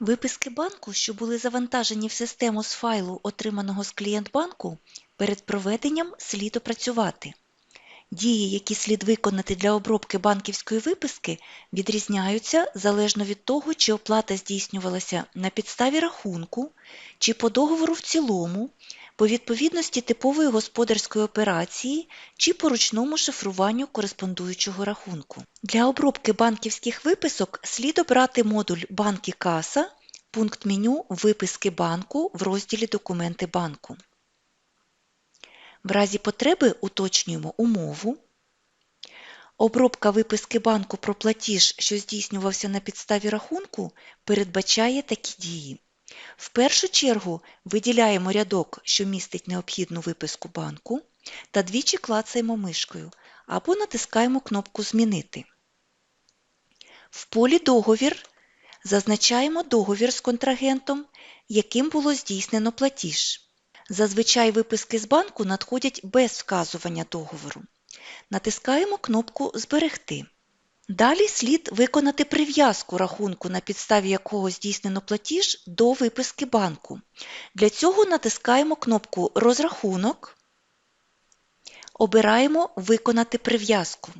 Виписки банку, що були завантажені в систему з файлу, отриманого з клієнт-банку, перед проведенням слід опрацювати. Дії, які слід виконати для обробки банківської виписки, відрізняються залежно від того, чи оплата здійснювалася на підставі рахунку, чи по договору в цілому, по відповідності типової господарської операції чи по ручному шифруванню кореспондуючого рахунку. Для обробки банківських виписок слід обрати модуль «Банки каса», пункт меню «Виписки банку» в розділі «Документи банку». В разі потреби уточнюємо умову. Обробка виписки банку про платіж, що здійснювався на підставі рахунку, передбачає такі дії. В першу чергу виділяємо рядок, що містить необхідну виписку банку, та двічі клацаємо мишкою або натискаємо кнопку Змінити. В полі Договір зазначаємо договір з контрагентом, яким було здійснено платіж. Зазвичай виписки з банку надходять без вказування договору. Натискаємо кнопку Зберегти. Далі слід виконати прив'язку рахунку, на підставі якого здійснено платіж, до виписки банку. Для цього натискаємо кнопку Розрахунок, обираємо Виконати прив'язку.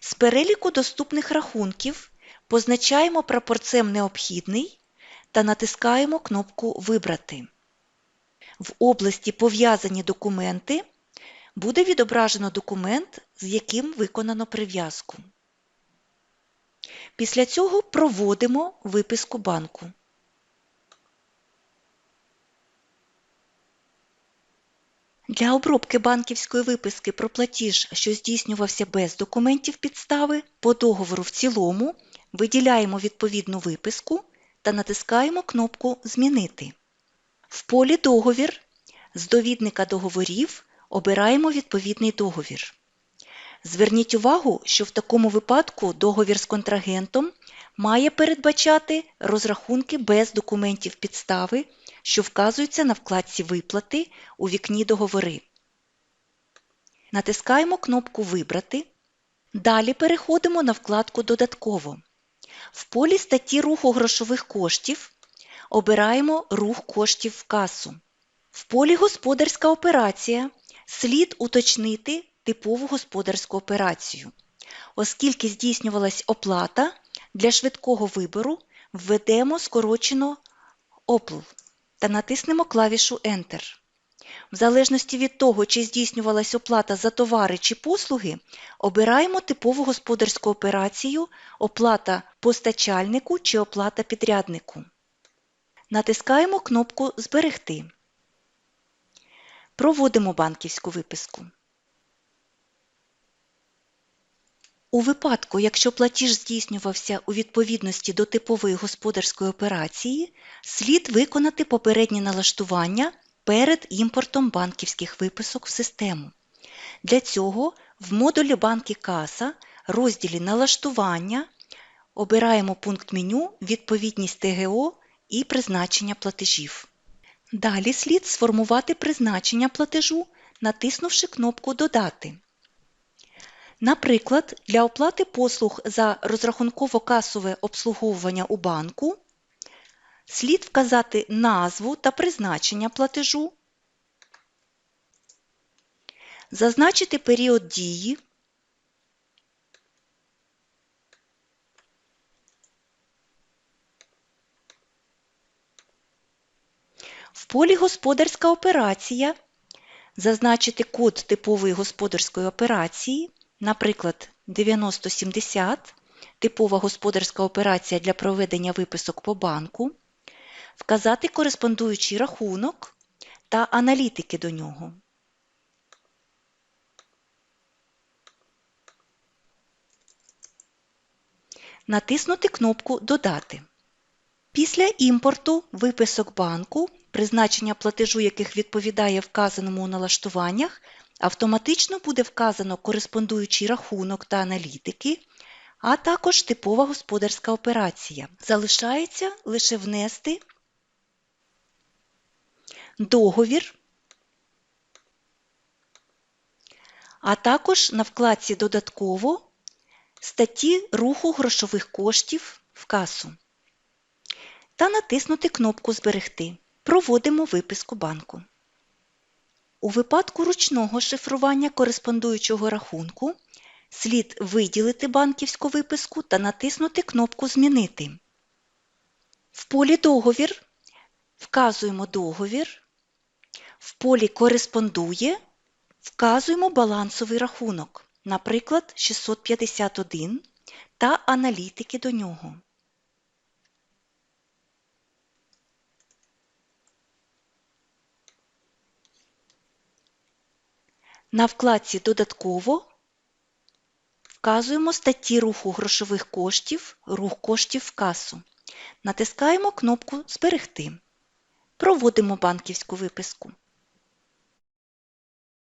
З переліку доступних рахунків позначаємо прапорцем Необхідний та натискаємо кнопку Вибрати. В області Пов'язані документи буде відображено документ, з яким виконано прив'язку. Після цього проводимо виписку банку. Для обробки банківської виписки про платіж, що здійснювався без документів підстави, по договору в цілому виділяємо відповідну виписку та натискаємо кнопку Змінити. В полі Договір з довідника договорів обираємо відповідний договір. Зверніть увагу, що в такому випадку договір з контрагентом має передбачати розрахунки без документів підстави, що вказуються на вкладці Виплати у вікні Договори. Натискаємо кнопку Вибрати. Далі переходимо на вкладку Додатково. В полі статті руху грошових коштів обираємо рух коштів в касу. В полі Господарська операція слід уточнити типову господарську операцію. Оскільки здійснювалась оплата, для швидкого вибору введемо скорочено OPL та натиснемо клавішу Enter. В залежності від того, чи здійснювалась оплата за товари чи послуги, обираємо типову господарську операцію оплата постачальнику чи оплата підряднику. Натискаємо кнопку Зберегти. Проводимо банківську виписку. У випадку, якщо платіж здійснювався у відповідності до типової господарської операції, слід виконати попереднє налаштування перед імпортом банківських виписок в систему. Для цього в модулі Банки Каса розділі Налаштування обираємо пункт меню Відповідність ТГО і призначення платежів. Далі слід сформувати призначення платежу, натиснувши кнопку Додати. Наприклад, для оплати послуг за розрахунково-касове обслуговування у банку слід вказати назву та призначення платежу, зазначити період дії, в полі Господарська операція зазначити код типової господарської операції, наприклад, 9070, типова господарська операція для проведення виписок по банку, вказати кореспондуючий рахунок та аналітики до нього. Натиснути кнопку Додати. Після імпорту виписок банку, призначення платежу яких відповідає вказаному у налаштуваннях, автоматично буде вказано кореспондуючий рахунок та аналітики, а також типова господарська операція. Залишається лише внести договір, а також на вкладці Додатково статті руху грошових коштів в касу та натиснути кнопку Зберегти. Проводимо виписку банку. У випадку ручного шифрування кореспондуючого рахунку слід виділити банківську виписку та натиснути кнопку Змінити. В полі Договір вказуємо договір, в полі Кореспондує вказуємо балансовий рахунок, наприклад, 651 та аналітики до нього. На вкладці Додатково вказуємо статті руху грошових коштів, рух коштів в касу. Натискаємо кнопку Зберегти. Проводимо банківську виписку.